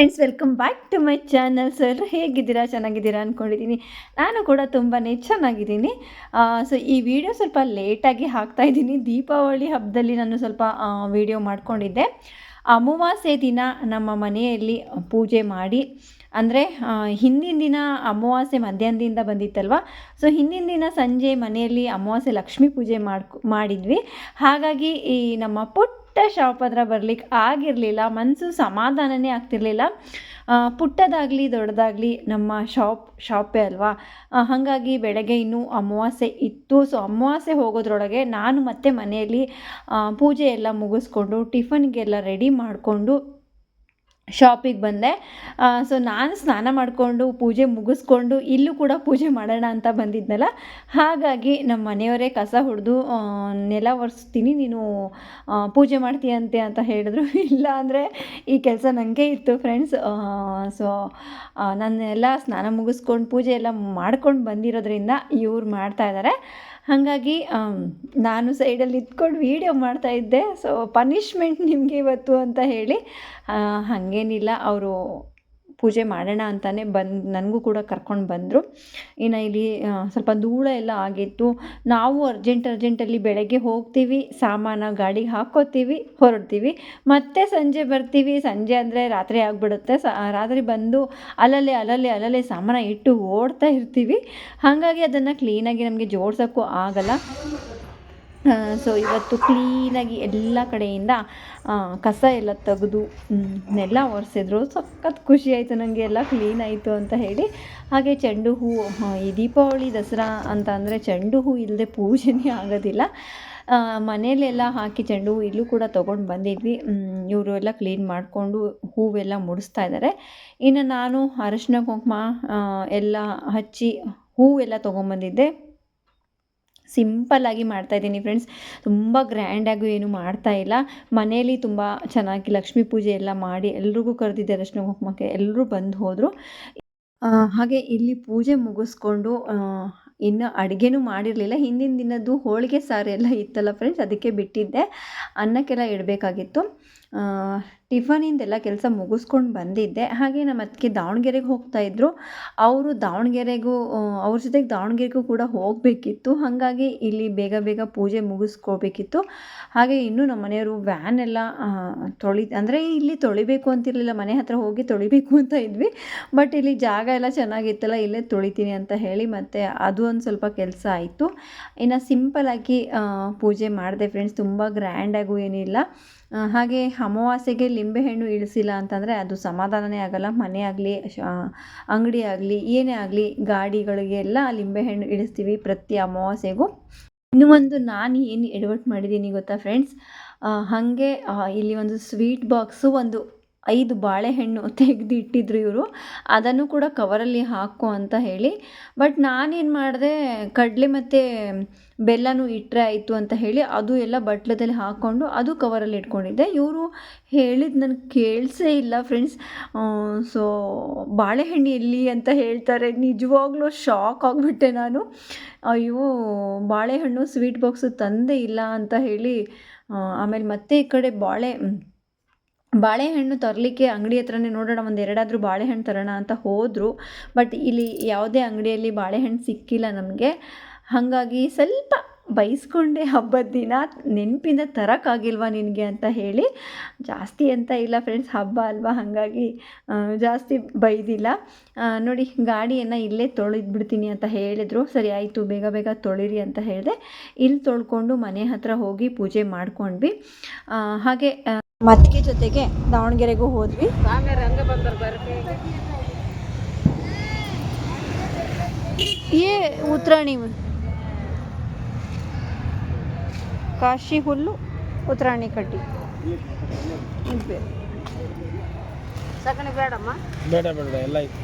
Friends welcome back to my channel so ಎಲ್ಲರೂ ಹೇಗಿದ್ದೀರಾ? ಚೆನ್ನಾಗಿದ್ದೀರಾ ಅಂದ್ಕೊಂಡಿದ್ದೀನಿ ನಾನು ಕೂಡ ತುಂಬಾ ಚೆನ್ನಾಗಿದ್ದೀನಿ. ಸೊ ಈ ವಿಡಿಯೋ ಸ್ವಲ್ಪ ಲೇಟಾಗಿ ಹಾಕ್ತಾ ಇದ್ದೀನಿ. ದೀಪಾವಳಿ ಹಬ್ಬದಲ್ಲಿ ನಾನು ಸ್ವಲ್ಪ ವಿಡಿಯೋ ಮಾಡಿಕೊಂಡಿದ್ದೆ. ಅಮಾವಾಸ್ಯೆ ದಿನ ನಮ್ಮ ಮನೆಯಲ್ಲಿ ಪೂಜೆ ಮಾಡಿ, ಅಂದರೆ ಹಿಂದಿನ ದಿನ ಅಮಾವಾಸ್ಯೆ ಮಧ್ಯಾಹ್ನದಿಂದ ಬಂದಿತ್ತಲ್ವ? ಸೊ ಹಿಂದಿನ ದಿನ ಸಂಜೆ ಮನೆಯಲ್ಲಿ ಅಮಾವಾಸ್ಯೆ ಲಕ್ಷ್ಮೀ ಪೂಜೆ ಮಾಡ್ಕೊ, ಮಾಡಿದ್ವಿ. ಹಾಗಾಗಿ ಈ ನಮ್ಮ ಪುಟ್ಟ ಶಾಪ್ ಹತ್ರ ಬರ್ಲಿಕ್ಕೆ ಆಗಿರಲಿಲ್ಲ ಮನಸ್ಸು ಸಮಾಧಾನನೇ ಆಗ್ತಿರ್ಲಿಲ್ಲ. ಪುಟ್ಟದಾಗಲಿ ದೊಡ್ಡದಾಗಲಿ ನಮ್ಮ ಶಾಪ್, ಶಾಪೇ ಅಲ್ವಾ? ಹಾಗಾಗಿ ಬೆಳಗ್ಗೆ ಇನ್ನೂ ಅಮಾವಾಸ್ಯೆ ಇತ್ತು. ಸೊ ಅಮಾವಾಸ್ಯೆ ಹೋಗೋದ್ರೊಳಗೆ ನಾನು ಮತ್ತೆ ಮನೆಯಲ್ಲಿ ಪೂಜೆ ಎಲ್ಲ ಮುಗಿಸ್ಕೊಂಡು, ಟಿಫನ್ಗೆಲ್ಲ ರೆಡಿ ಮಾಡಿಕೊಂಡು ಶಾಪಿಗೆ ಬಂದೆ. ಸೊ ನಾನು ಸ್ನಾನ ಮಾಡಿಕೊಂಡು ಪೂಜೆ ಮುಗಿಸ್ಕೊಂಡು ಇಲ್ಲೂ ಕೂಡ ಪೂಜೆ ಮಾಡೋಣ ಅಂತ ಬಂದಿದ್ನಲ್ಲ. ಹಾಗಾಗಿ ನಮ್ಮ ಮನೆಯವರೇ ಕಸ ಹೊಡೆದು ನೆಲ ಒರೆಸ್ತೀನಿ, ನೀನು ಪೂಜೆ ಮಾಡ್ತೀಯಂತೆ ಅಂತ ಹೇಳಿದ್ರು. ಇಲ್ಲ ಅಂದರೆ ಈ ಕೆಲಸ ನನಗೆ ಇತ್ತು ಫ್ರೆಂಡ್ಸ್ ಸೊ ನನ್ನೆಲ್ಲ ಸ್ನಾನ ಮುಗಿಸ್ಕೊಂಡು ಪೂಜೆ ಎಲ್ಲ ಮಾಡ್ಕೊಂಡು ಬಂದಿರೋದ್ರಿಂದ ಇವ್ರು ಮಾಡ್ತಾ ಇದ್ದಾರೆ ಹಾಗಾಗಿ ನಾನು ಸೈಡಲ್ಲಿ ಇದ್ಕೊಂಡು ವೀಡಿಯೋ ಮಾಡ್ತಾ ಇದ್ದೆ. ಸೊ ಪನಿಷ್ಮೆಂಟ್ ನಿಮಗೆ ಇವತ್ತು ಅಂತ ಹೇಳಿ ಹಾಗೇನಿಲ್ಲ. ಅವರು ಪೂಜೆ ಮಾಡೋಣ ಅಂತಲೇ ಬಂದು, ನನಗೂ ಕೂಡ ಕರ್ಕೊಂಡು ಬಂದರು. ಇನ್ನು ಇಲ್ಲಿ ಸ್ವಲ್ಪ ಧೂಳ ಎಲ್ಲ ಆಗಿತ್ತು. ನಾವು ಅರ್ಜೆಂಟ್ ಅರ್ಜೆಂಟಲ್ಲಿ ಬೆಳಗ್ಗೆ ಹೋಗ್ತೀವಿ, ಸಾಮಾನು ಗಾಡಿಗೆ ಹಾಕ್ಕೋತೀವಿ, ಹೊರಡ್ತೀವಿ. ಮತ್ತೆ ಸಂಜೆ ಬರ್ತೀವಿ. ಸಂಜೆ ಅಂದರೆ ರಾತ್ರಿ ಆಗಿಬಿಡುತ್ತೆ. ಸ ರಾತ್ರಿ ಬಂದು ಅಲ್ಲಲ್ಲೇ ಅಲ್ಲಲ್ಲೇ ಅಲ್ಲಲ್ಲೇ ಸಾಮಾನು ಇಟ್ಟು ಓಡ್ತಾ ಇರ್ತೀವಿ. ಹಾಗಾಗಿ ಅದನ್ನು ಕ್ಲೀನಾಗಿ ನಮಗೆ ಜೋಡ್ಸೋಕ್ಕೂ ಆಗಲ್ಲ. ಸೊ ಇವತ್ತು ಕ್ಲೀನಾಗಿ ಎಲ್ಲ ಕಡೆಯಿಂದ ಕಸ ಎಲ್ಲ ತೆಗೆದು ಎಲ್ಲ ಒರೆಸಿದ್ರು. ಸಖತ್ ಖುಷಿ ಆಯಿತು ನನಗೆ ಎಲ್ಲ ಕ್ಲೀನ್ ಆಯಿತು ಅಂತ ಹೇಳಿ. ಹಾಗೆ ಚೆಂಡು ಹೂ ಈ ದೀಪಾವಳಿ, ದಸರಾ ಅಂತ ಅಂದರೆ ಚೆಂಡು ಹೂ ಇಲ್ಲದೆ ಪೂಜೆನೇ ಆಗೋದಿಲ್ಲ. ಮನೇಲೆಲ್ಲ ಹಾಕಿ ಚೆಂಡು ಹೂ ಇಲ್ಲೂ ಕೂಡ ತೊಗೊಂಡು ಬಂದಿದ್ವಿ. ಇವರು ಎಲ್ಲ ಕ್ಲೀನ್ ಮಾಡಿಕೊಂಡು ಹೂವೆಲ್ಲ ಮುಡಿಸ್ತಾ ಇದ್ದಾರೆ ಇನ್ನು ನಾನು ಅರಶಿನ, ಕುಂಕುಮ ಎಲ್ಲ ಹಚ್ಚಿ ಹೂವೆಲ್ಲ ತೊಗೊಂಬಂದಿದ್ದೆ ಸಿಂಪಲ್ಲಾಗಿ ಮಾಡ್ತಾಯಿದ್ದೀನಿ ಫ್ರೆಂಡ್ಸ್ ತುಂಬ ಗ್ರ್ಯಾಂಡಾಗೂ ಏನು ಮಾಡ್ತಾ ಇಲ್ಲ. ಮನೆಯಲ್ಲಿ ತುಂಬ ಚೆನ್ನಾಗಿ ಲಕ್ಷ್ಮೀ ಪೂಜೆ ಎಲ್ಲ ಮಾಡಿ ಎಲ್ರಿಗೂ ಕರೆದಿದ್ದೆ ಅರಶಿನ ಕುಂಕುಮಕ್ಕೆ. ಎಲ್ಲರೂ ಬಂದು ಹೋದರು. ಹಾಗೆ ಇಲ್ಲಿ ಪೂಜೆ ಮುಗಿಸ್ಕೊಂಡು ಇನ್ನು ಅಡುಗೆನೂ ಮಾಡಿರಲಿಲ್ಲ. ಹಿಂದಿನ ದಿನದ್ದು ಹೋಳಿಗೆ ಸಾರು ಎಲ್ಲ ಇತ್ತಲ್ಲ ಫ್ರೆಂಡ್ಸ್ ಅದಕ್ಕೆ ಬಿಟ್ಟಿದ್ದೆ. ಅನ್ನಕ್ಕೆಲ್ಲ ಇಡಬೇಕಾಗಿತ್ತು. ಟಿಫನಿಂದೆಲ್ಲ ಕೆಲಸ ಮುಗಿಸ್ಕೊಂಡು ಬಂದಿದ್ದೆ. ಹಾಗೆ ನಮ್ಮ ಅತ್ತಿಗೆ ದಾವಣಗೆರೆಗೆ ಹೋಗ್ತಾ ಇದ್ದರು ಅವರು ದಾವಣಗೆರೆಗೂ ಅವ್ರ ಜೊತೆಗೆ ದಾವಣಗೆರೆಗೂ ಕೂಡ ಹೋಗಬೇಕಿತ್ತು. ಹಾಗಾಗಿ ಇಲ್ಲಿ ಬೇಗ ಬೇಗ ಪೂಜೆ ಮುಗಿಸ್ಕೋಬೇಕಿತ್ತು. ಹಾಗೆ ಇನ್ನೂ ನಮ್ಮ ಮನೆಯವರು ವ್ಯಾನ್ ಎಲ್ಲ ತೊಳಿ, ಅಂದರೆ ಇಲ್ಲಿ ತೊಳಿಬೇಕು ಅಂತಿರಲಿಲ್ಲ. ಮನೆ ಹತ್ರ ಹೋಗಿ ತೊಳಿಬೇಕು ಅಂತ ಇದ್ವಿ. ಬಟ್ ಇಲ್ಲಿ ಜಾಗ ಎಲ್ಲ ಚೆನ್ನಾಗಿತ್ತಲ್ಲ, ಇಲ್ಲೇ ತೊಳಿತೀನಿ ಅಂತ ಹೇಳಿ ಮತ್ತು ಅದು ಒಂದು ಸ್ವಲ್ಪ ಕೆಲಸ ಆಯಿತು. ಇನ್ನು ಸಿಂಪಲಾಗಿ ಪೂಜೆ ಮಾಡಿದೆ ಫ್ರೆಂಡ್ಸ್ ತುಂಬ ಗ್ರ್ಯಾಂಡಾಗೂ ಏನಿಲ್ಲ. ಹಾಗೆ ಅಮಾವಾಸ್ಯೆಗೆ ಲಿಂಬೆಹಣ್ಣು ಇಳಿಸಿಲ್ಲ ಅಂತಂದರೆ ಅದು ಸಮಾಧಾನನೇ ಆಗಲ್ಲ. ಮನೆ ಆಗಲಿ ಅಂಗಡಿ ಆಗಲಿ, ಏನೇ ಆಗಲಿ, ಗಾಡಿಗಳಿಗೆಲ್ಲ ಲಿಂಬೆಹಣ್ಣು ಇಳಿಸ್ತೀವಿ ಪ್ರತಿ ಅಮಾವಾಸ್ಯೆಗೂ. ಇನ್ನೂ ಒಂದು ನಾನು ಏನು ಎಡವಟ್ಟು ಮಾಡಿದ್ದೀನಿ ಗೊತ್ತಾ ಫ್ರೆಂಡ್ಸ್ ಹಾಗೆ ಇಲ್ಲಿ ಒಂದು ಸ್ವೀಟ್ ಬಾಕ್ಸು ಒಂದು ಐದು ಬಾಳೆಹಣ್ಣು ತೆಗೆದು ಇಟ್ಟಿದ್ರು ಇವರು. ಅದನ್ನು ಕೂಡ ಕವರಲ್ಲಿ ಹಾಕು ಅಂತ ಹೇಳಿ. ಬಟ್ ನಾನೇನು ಮಾಡಿದೆ, ಕಡಲೆ ಮತ್ತು ಬೆಲ್ಲನೂ ಇಟ್ಟರೆ ಆಯಿತು ಅಂತ ಹೇಳಿ ಅದು ಎಲ್ಲ ಬಟ್ಲದಲ್ಲಿ ಹಾಕ್ಕೊಂಡು ಅದು ಕವರಲ್ಲಿ ಇಟ್ಕೊಂಡಿದ್ದೆ. ಇವರು ಹೇಳಿದ್ದು ನನಗೆ ಕೇಳಿಸೇ ಇಲ್ಲ ಫ್ರೆಂಡ್ಸ್. ಸೊ, ಬಾಳೆಹಣ್ಣು ಎಲ್ಲಿ ಅಂತ ಹೇಳ್ತಾರೆ, ನಿಜವಾಗ್ಲೂ ಶಾಕ್ ಆಗಿಬಿಟ್ಟೆ ನಾನು. ಅಯ್ಯೋ, ಬಾಳೆಹಣ್ಣು ಸ್ವೀಟ್ ಬಾಕ್ಸು ತಂದೇ ಇಲ್ಲ ಅಂತ ಹೇಳಿ ಆಮೇಲೆ ಮತ್ತೆ ಈ ಕಡೆ ಬಾಳೆ ಬಾಳೆಹಣ್ಣು ತರಲಿಕ್ಕೆ ಅಂಗಡಿ ಹತ್ರನೇ ನೋಡೋಣ, ಒಂದು ಎರಡಾದರೂ ಬಾಳೆಹಣ್ಣು ತರೋಣ ಅಂತ ಹೋದರು. ಬಟ್ ಇಲ್ಲಿ ಯಾವುದೇ ಅಂಗಡಿಯಲ್ಲಿ ಬಾಳೆಹಣ್ಣು ಸಿಕ್ಕಿಲ್ಲ ನಮಗೆ. ಹಾಗಾಗಿ ಸ್ವಲ್ಪ ಬೈಸ್ಕೊಂಡೆ ಹಬ್ಬದ ದಿನ ನೆನಪಿಂದ ತರೋಕ್ಕಾಗಿಲ್ವಾ ನಿನಗೆ ಅಂತ ಹೇಳಿ, ಜಾಸ್ತಿ ಅಂತ ಇಲ್ಲ ಫ್ರೆಂಡ್ಸ್ ಹಬ್ಬ ಅಲ್ವಾ? ಹಾಗಾಗಿ ಜಾಸ್ತಿ ಬೈದಿಲ್ಲ. ನೋಡಿ, ಗಾಡಿಯನ್ನು ಇಲ್ಲೇ ತೊಳೆದ್ಬಿಡ್ತೀನಿ ಅಂತ ಹೇಳಿದರು. ಸರಿ, ಆಯಿತು, ಬೇಗ ಬೇಗ ತೊಳಿರಿ ಅಂತ ಹೇಳಿದೆ. ಇಲ್ಲಿ ತೊಳ್ಕೊಂಡು ಮನೆ ಹತ್ರ ಹೋಗಿ ಪೂಜೆ ಮಾಡ್ಕೊಂಡ್ವಿ. ಹಾಗೆ ಮತ್ತೆ ಮತ್ತಿಗೆ ಜೊತೆಗೆ ದಾವಣಗೆರೆಗೂ ಹೋದ್ವಿ. ಏ, ಉತ್ರಾಣಿ. ಕಾಶಿ ಹುಲ್ಲು ಉತ್ತರಾಣಿ ಕಡ್ಡಿ ಇದ್ ಸಗಣಿ ಬೇಡಮ್ಮ. ಬೇಡ ಬೇಡ ಎಲ್ಲ ಐತಿ.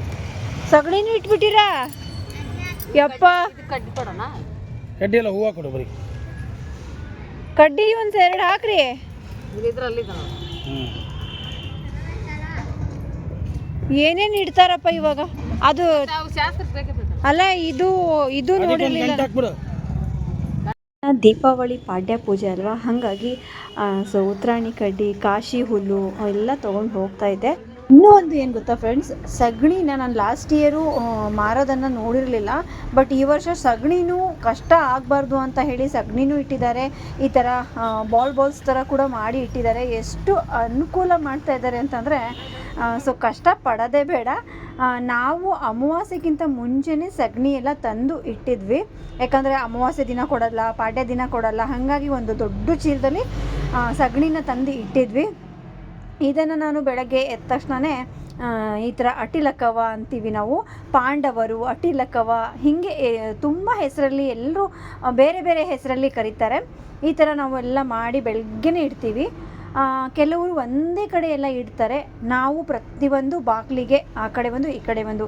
ಸಗಣಿನೂ ಇಟ್ಬಿಟ್ಟಿರಾ? ಯಪ್ಪ. ಕಡ್ಡಿ ಕೊಡೋಣ? ಕಡ್ಡಿ ಎಲ್ಲ ಹೂವು ಕೊಡು ಬರೀ. ಕಡ್ಡಿ ಒಂದು ಎರಡು ಹಾಕ್ರಿ. ಏನೇನ್ ಇದ್ರಲ್ಲಿ ಏನೇನು ಇಡ್ತಾರಪ್ಪ ಇವಾಗ? ಅದು ನಾವು ಶಾಸ್ತ್ರಕ್ಕೆ ಬೇಕು ಅಲ್ಲ ಇದು ಇದು ನೋಡಿರ್ಲಿಲ್ಲ. ದೀಪಾವಳಿ ಪಾಡ್ಯ ಪೂಜೆ ಅಲ್ವಾ? ಹಾಗಾಗಿ ಸೊ ಉತ್ತರಾಣಿ ಕಡ್ಡಿ, ಕಾಶಿ ಹುಲ್ಲು, ಎಲ್ಲ ತೊಗೊಂಡು ಹೋಗ್ತಾ ಇದ್ದೆ. ಇನ್ನೂ ಒಂದು ಏನು ಗೊತ್ತಾ ಫ್ರೆಂಡ್ಸ್ ಸಗಣಿನ ನಾನು ಲಾಸ್ಟ್ ಇಯರು ಮಾರೋದನ್ನು ನೋಡಿರಲಿಲ್ಲ. ಬಟ್ ಈ ವರ್ಷ ಸಗಣಿನೂ ಕಷ್ಟ ಆಗಬಾರ್ದು ಅಂತ ಹೇಳಿ ಸಗಣಿನೂ ಇಟ್ಟಿದ್ದಾರೆ. ಈ ಥರ ಬಾಲ್ ಬಾಲ್ಸ್ ಥರ ಕೂಡ ಮಾಡಿ ಇಟ್ಟಿದ್ದಾರೆ. ಎಷ್ಟು ಅನುಕೂಲ ಮಾಡ್ತಾ ಇದ್ದಾರೆ ಅಂತಂದರೆ ಸೊ ಕಷ್ಟ ಪಡೋದೇ ಬೇಡ. ನಾವು ಅಮಾವಾಸ್ಯೆಗಿಂತ ಮುಂಚೆನೇ ಸಗಣಿ ಎಲ್ಲ ತಂದು ಇಟ್ಟಿದ್ವಿ. ಯಾಕಂದರೆ ಅಮಾವಾಸ್ಯೆ ದಿನ ಕೊಡಲ್ಲ, ಪಾಡ್ಯ ದಿನ ಕೊಡಲ್ಲ, ಹಾಗಾಗಿ ಒಂದು ದೊಡ್ಡ ಚೀಲದಲ್ಲಿ ಸಗಣಿನ ತಂದು ಇಟ್ಟಿದ್ವಿ. ಇದನ್ನು ನಾನು ಬೆಳಗ್ಗೆ ಎದ್ದ ತಕ್ಷಣವೇ ಈ ಥರ ಅಟಿಲಕವ ಅಂತೀವಿ ನಾವು, ಪಾಂಡವರು, ಅಟಿಲಕವ, ಹೀಗೆ ತುಂಬ ಹೆಸರಲ್ಲಿ ಎಲ್ಲರೂ ಬೇರೆ ಬೇರೆ ಹೆಸರಲ್ಲಿ ಕರೀತಾರೆ. ಈ ಥರ ನಾವು ಎಲ್ಲ ಮಾಡಿ ಬೆಳಗ್ಗೆನೇ ಇಡ್ತೀವಿ. ಕೆಲವರು ಒಂದೇ ಕಡೆ ಎಲ್ಲ ಇಡ್ತಾರೆ. ನಾವು ಪ್ರತಿಯೊಂದು ಬಾಗಿಲಿಗೆ ಆ ಕಡೆ ಒಂದು, ಈ ಕಡೆ ಒಂದು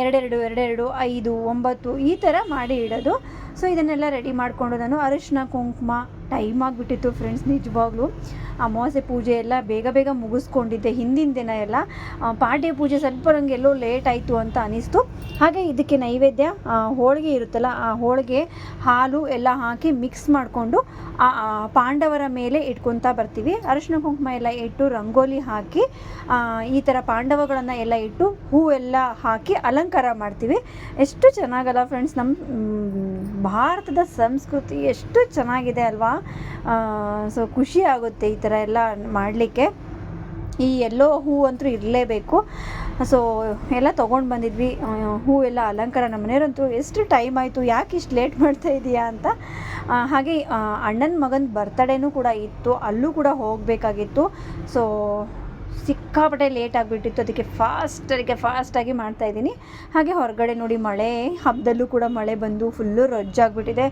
ಎರಡೆರಡು ಎರಡೆರಡು, ಐದು, ಒಂಬತ್ತು ಈ ಥರ ಮಾಡಿ ಇಡೋದು. ಸೊ ಇದನ್ನೆಲ್ಲ ರೆಡಿ ಮಾಡಿಕೊಂಡು ನಾನು ಅರಿಶಿನ, ಕುಂಕುಮ ಟೈಮ್ ಆಗಿಬಿಟ್ಟಿತ್ತು ಫ್ರೆಂಡ್ಸ್ ನಿಜವಾಗ್ಲೂ. ಅಮಾವಾಸ್ಯೆ ಪೂಜೆ ಎಲ್ಲ ಬೇಗ ಬೇಗ ಮುಗಿಸ್ಕೊಂಡಿದ್ದೆ. ಹಿಂದಿನ ದಿನ ಎಲ್ಲ ಪಾಡ್ಯ ಪೂಜೆ ಸ್ವಲ್ಪ ನಂಗೆ ಎಲ್ಲೋ ಲೇಟ್ ಆಯಿತು ಅಂತ ಅನಿಸ್ತು. ಹಾಗೆ ಇದಕ್ಕೆ ನೈವೇದ್ಯ ಹೋಳಿಗೆ ಇರುತ್ತಲ್ಲ, ಆ ಹೋಳಿಗೆ ಹಾಲು ಎಲ್ಲ ಹಾಕಿ ಮಿಕ್ಸ್ ಮಾಡಿಕೊಂಡು, ಆ ಪಾಂಡವರ ಮೇಲೆ ಇಟ್ಕೊತಾ ಬರ್ತೀವಿ. ಅರಶಿನ ಕುಂಕುಮ ಎಲ್ಲ ಇಟ್ಟು ರಂಗೋಲಿ ಹಾಕಿ ಈ ಥರ ಪಾಂಡವಗಳನ್ನು ಎಲ್ಲ ಇಟ್ಟು ಹೂವೆಲ್ಲ ಹಾಕಿ ಅಲಂಕಾರ ಮಾಡ್ತೀವಿ. ಎಷ್ಟು ಚೆನ್ನಾಗಲ್ಲ ಫ್ರೆಂಡ್ಸ್ ನಮ್ಮ ಭಾರತದ ಸಂಸ್ಕೃತಿ ಎಷ್ಟು ಚೆನ್ನಾಗಿದೆ ಅಲ್ವಾ? ಸೊ ಖುಷಿ ಆಗುತ್ತೆ ಈ ಥರ ಎಲ್ಲ ಮಾಡಲಿಕ್ಕೆ. ಈ ಎಲ್ಲೋ ಹೂ ಅಂತೂ ಇರಲೇಬೇಕು. ಸೊ ಎಲ್ಲ ತೊಗೊಂಡು ಬಂದಿದ್ವಿ. ಹೂ ಎಲ್ಲ ಅಲಂಕಾರ ನಮ್ಮ ಮನೆಯವರಂತೂ ಎಷ್ಟು ಟೈಮ್ ಆಯಿತು, ಯಾಕೆ ಇಷ್ಟು ಲೇಟ್ ಮಾಡ್ತಾ ಇದೀಯಾ ಅಂತ. ಹಾಗೆ ಅಣ್ಣನ ಮಗನ ಬರ್ತಡೇನೂ ಕೂಡ ಇತ್ತು, ಅಲ್ಲೂ ಕೂಡ ಹೋಗಬೇಕಾಗಿತ್ತು. ಸೊ ಸಿಕ್ಕಾಪಟ್ಟೆ ಲೇಟ್ ಆಗಿಬಿಟ್ಟಿತ್ತು. ಅದಕ್ಕೆ ಫಾಸ್ಟ್ ಅದಕ್ಕೆ ಫಾಸ್ಟಾಗಿ ಮಾಡ್ತಾಯಿದ್ದೀನಿ ಹಾಗೆ ಹೊರಗಡೆ ನೋಡಿ ಮಳೆ ಹಬ್ಬದಲ್ಲೂ ಕೂಡ ಮಳೆ ಬಂದು ಫುಲ್ಲು ರಜ್ಜಾಗ್ಬಿಟ್ಟಿದೆ.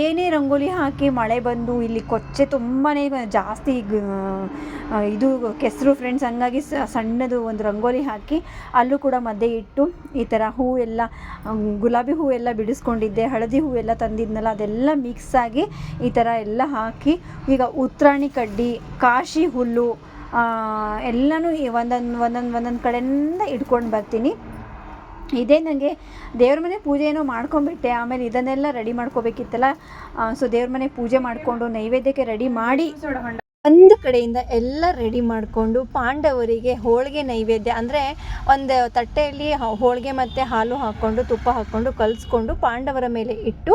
ಏನೇ ರಂಗೋಲಿ ಹಾಕಿ ಮಳೆ ಬಂದು ಇಲ್ಲಿ ಕೊಚ್ಚೆ ತುಂಬಾ ಜಾಸ್ತಿ ಇದು ಕೆಸರು ಫ್ರೆಂಡ್ಸ್ ಹಂಗಾಗಿ ಸಣ್ಣದು ಒಂದು ರಂಗೋಲಿ ಹಾಕಿ ಅಲ್ಲೂ ಕೂಡ ಮಧ್ಯೆ ಇಟ್ಟು ಈ ಥರ ಹೂ ಎಲ್ಲ ಗುಲಾಬಿ ಹೂ ಎಲ್ಲ ಬಿಡಿಸ್ಕೊಂಡಿದ್ದೆ, ಹಳದಿ ಹೂ ಎಲ್ಲ ತಂದಿದ್ನಲ್ಲ, ಅದೆಲ್ಲ ಮಿಕ್ಸ್ ಆಗಿ ಈ ಥರ ಎಲ್ಲ ಹಾಕಿ ಈಗ ಉತ್ರಾಣಿ ಕಡ್ಡಿ, ಕಾಶಿ ಹುಲ್ಲು ಎಲ್ಲನೂ ಒಂದೊಂದು ಒಂದೊಂದು ಒಂದೊಂದು ಕಡೆಯಿಂದ ಇಟ್ಕೊಂಡು ಬರ್ತೀನಿ. ಇದೇ ನನಗೆ ದೇವ್ರ ಮನೆ ಪೂಜೆ ಏನೋ ಮಾಡ್ಕೊಂಬಿಟ್ಟೆ ಆಮೇಲೆ ಇದನ್ನೆಲ್ಲ ರೆಡಿ ಮಾಡ್ಕೋಬೇಕಿತ್ತಲ್ಲ. ಸೊ ದೇವ್ರ ಮನೆ ಪೂಜೆ ಮಾಡಿಕೊಂಡು ನೈವೇದ್ಯಕ್ಕೆ ರೆಡಿ ಮಾಡಿ ಒಂದು ಕಡೆಯಿಂದ ಎಲ್ಲ ರೆಡಿ ಮಾಡಿಕೊಂಡು ಪಾಂಡವರಿಗೆ ಹೋಳಿಗೆ ನೈವೇದ್ಯ ಅಂದರೆ ಒಂದು ತಟ್ಟೆಯಲ್ಲಿ ಹೋಳಿಗೆ ಮತ್ತು ಹಾಲು ಹಾಕ್ಕೊಂಡು, ತುಪ್ಪ ಹಾಕ್ಕೊಂಡು ಕಲಸ್ಕೊಂಡು ಪಾಂಡವರ ಮೇಲೆ ಇಟ್ಟು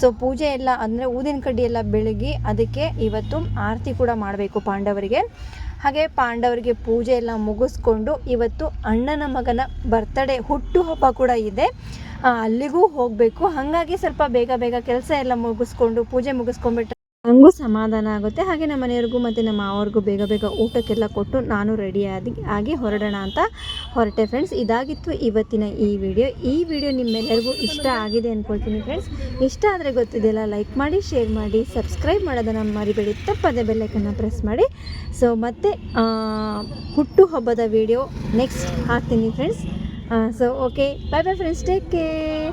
ಸೊ ಪೂಜೆ ಎಲ್ಲ ಅಂದರೆ ಊದಿನ ಕಡ್ಡಿ ಎಲ್ಲ ಬೆಳಗಿ ಅದಕ್ಕೆ ಇವತ್ತು ಆರತಿ ಕೂಡ ಮಾಡಬೇಕು ಪಾಂಡವರಿಗೆ. ಹಾಗೆ ಪಾಂಡವರಿಗೆ ಪೂಜೆ ಎಲ್ಲ ಮುಗಿಸ್ಕೊಂಡು ಇವತ್ತು ಅಣ್ಣನ ಮಗನ ಬರ್ತಡೇ ಹುಟ್ಟುಹಬ್ಬ ಕೂಡ ಇದೆ. ಅಲ್ಲಿಗೂ ಹೋಗಬೇಕು. ಹಾಗಾಗಿ ಸ್ವಲ್ಪ ಬೇಗ ಬೇಗ ಕೆಲಸ ಎಲ್ಲ ಮುಗಿಸ್ಕೊಂಡು ಪೂಜೆ ಮುಗಿಸ್ಕೊಂಡ್ಬಿಟ್ರೆ ನನಗೂ ಸಮಾಧಾನ ಆಗುತ್ತೆ. ಹಾಗೆ ನಮ್ಮ ಮನೆಯವ್ರಿಗೂ ಮತ್ತು ನಮ್ಮ ಮಾವವ್ರಿಗೂ ಬೇಗ ಬೇಗ ಊಟಕ್ಕೆಲ್ಲ ಕೊಟ್ಟು ನಾನು ರೆಡಿ ಆಗಿ ಹೊರಡೋಣ ಅಂತ ಹೊರಟೆ ಫ್ರೆಂಡ್ಸ್ ಇದಾಗಿತ್ತು ಇವತ್ತಿನ ಈ ವಿಡಿಯೋ ಈ ವಿಡಿಯೋ ನಿಮ್ಮೆಲ್ಲರಿಗೂ ಇಷ್ಟ ಆಗಿದೆ ಅಂದ್ಕೊಳ್ತೀನಿ ಫ್ರೆಂಡ್ಸ್ ಇಷ್ಟ ಆದರೆ ಗೊತ್ತಿದೆಯಲ್ಲ ಲೈಕ್ ಮಾಡಿ ಶೇರ್ ಮಾಡಿ ಸಬ್ಸ್ಕ್ರೈಬ್ ಮಾಡೋದನ್ನು ಮರಿಬೇಡಿ. ತಪ್ಪದೆ ಬೆಲ್ಲೈಕನ್ನು ಪ್ರೆಸ್ ಮಾಡಿ. ಸೊ ಮತ್ತು ಹುಟ್ಟು ಹಬ್ಬದ ವಿಡಿಯೋ ನೆಕ್ಸ್ಟ್ ಹಾಕ್ತೀನಿ friends so okay bye bye friends take care